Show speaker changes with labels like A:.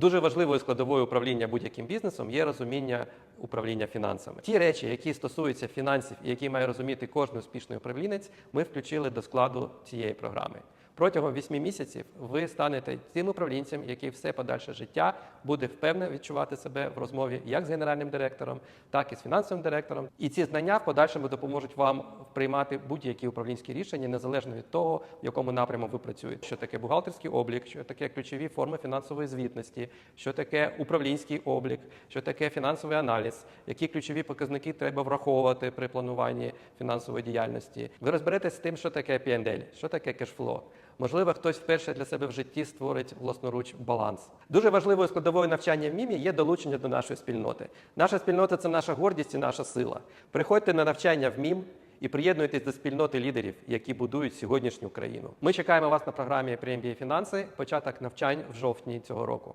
A: Дуже важливою складовою управління будь-яким бізнесом є розуміння управління фінансами. Ті речі, які стосуються фінансів і які має розуміти кожен успішний управлінець, ми включили до складу цієї програми. Протягом 8 місяців ви станете тим управлінцем, який все подальше життя буде впевнено відчувати себе в розмові як з генеральним директором, так і з фінансовим директором. І ці знання в подальшому допоможуть вам приймати будь-які управлінські рішення незалежно від того, в якому напряму ви працюєте. Що таке бухгалтерський облік, що таке ключові форми фінансової звітності, що таке управлінський облік, що таке фінансовий аналіз, які ключові показники треба враховувати при плануванні фінансової діяльності. Ви розберетесь з тим, що таке P&L, що таке кешфло. Можливо, хтось вперше для себе в житті створить власноруч баланс. Дуже важливою складовою навчання в МІМі є долучення до нашої спільноти. Наша спільнота це наша гордість і наша сила. Приходьте на навчання в МІМ і приєднуйтесь до спільноти лідерів, які будують сьогоднішню країну. Ми чекаємо вас на програмі PMBA Фінанси. Початок навчань в жовтні цього року.